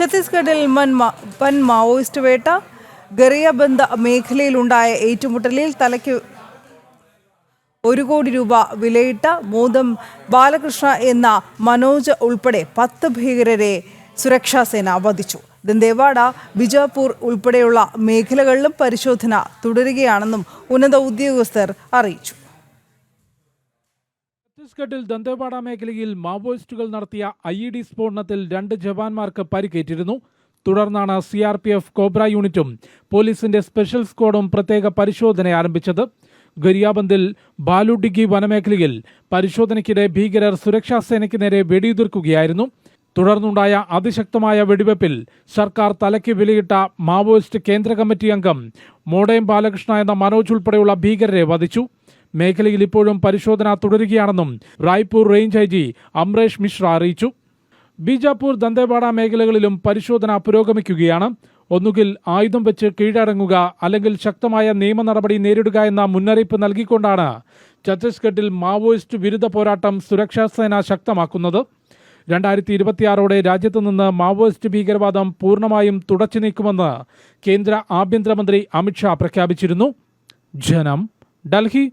ഛത്തീസ്ഗഡിൽ മൻ വൻ മാവോയിസ്റ്റ് വേട്ട ഗറിയബന്ധ മേഖലയിലുണ്ടായ ഏറ്റുമുട്ടലിൽ തലയ്ക്ക് ഒരു കോടി രൂപ വിലയിട്ട മോദം ബാലകൃഷ്ണ എന്ന മനോജ് ഉൾപ്പെടെ പത്ത് ഭീകരരെ സുരക്ഷാസേന വധിച്ചു. ദന്തേവാഡ ബിജാപൂർ ഉൾപ്പെടെയുള്ള മേഖലകളിലും പരിശോധന തുടരുകയാണെന്നും ഉന്നത ഉദ്യോഗസ്ഥർ അറിയിച്ചു. ഛത്തീസ്ഗഡിൽ ദന്തേവാഡ മേഖലയിൽ മാവോയിസ്റ്റുകൾ നടത്തിയ ഐ ഇ ഡി സ്ഫോടനത്തിൽ രണ്ട് ജവാന്മാർക്ക് പരിക്കേറ്റിരുന്നു. തുടർന്നാണ് C R P F Cobra യൂണിറ്റും പോലീസിന്റെ സ്പെഷ്യൽ സ്ക്വാഡും പ്രത്യേക പരിശോധന ആരംഭിച്ചത്. ഗരിയാബന്ദിൽ ബാലുഡിഗി വനമേഖലയിൽ പരിശോധനയ്ക്കിടെ ഭീകരർ സുരക്ഷാ സേനയ്ക്ക് നേരെ വെടിയുതിർക്കുകയായിരുന്നു. തുടർന്നുണ്ടായ അതിശക്തമായ വെടിവെപ്പിൽ സർക്കാർ തലയ്ക്ക് വിലയിട്ട മാവോയിസ്റ്റ് കേന്ദ്ര കമ്മിറ്റി അംഗം മോഡയം ബാലകൃഷ്ണ എന്ന മനോജ് ഉൾപ്പെടെയുള്ള ഭീകരരെ വധിച്ചു. മേഖലയിൽ ഇപ്പോഴും പരിശോധന തുടരുകയാണെന്നും Raipur range I G Amresh Mishra അറിയിച്ചു. ബീജാപ്പൂർ ദന്തേവാഡ മേഖലകളിലും പരിശോധന പുരോഗമിക്കുകയാണ്. ഒന്നുകിൽ ആയുധം വെച്ച് കീഴടങ്ങുക അല്ലെങ്കിൽ ശക്തമായ നിയമ നടപടി നേരിടുക എന്ന മുന്നറിയിപ്പ് നൽകിക്കൊണ്ടാണ് ഛത്തീസ്ഗഡിൽ മാവോയിസ്റ്റ് വിരുദ്ധ പോരാട്ടം സുരക്ഷാസേന ശക്തമാക്കുന്നത്. രണ്ടായിരത്തി ഇരുപത്തിയാറോടെ രാജ്യത്ത് നിന്ന് മാവോയിസ്റ്റ് ഭീകരവാദം പൂർണമായും തുടച്ചു നീക്കുമെന്ന് കേന്ദ്ര ആഭ്യന്തരമന്ത്രി അമിത്ഷാ പ്രഖ്യാപിച്ചിരുന്നു. ജനം ഡൽഹി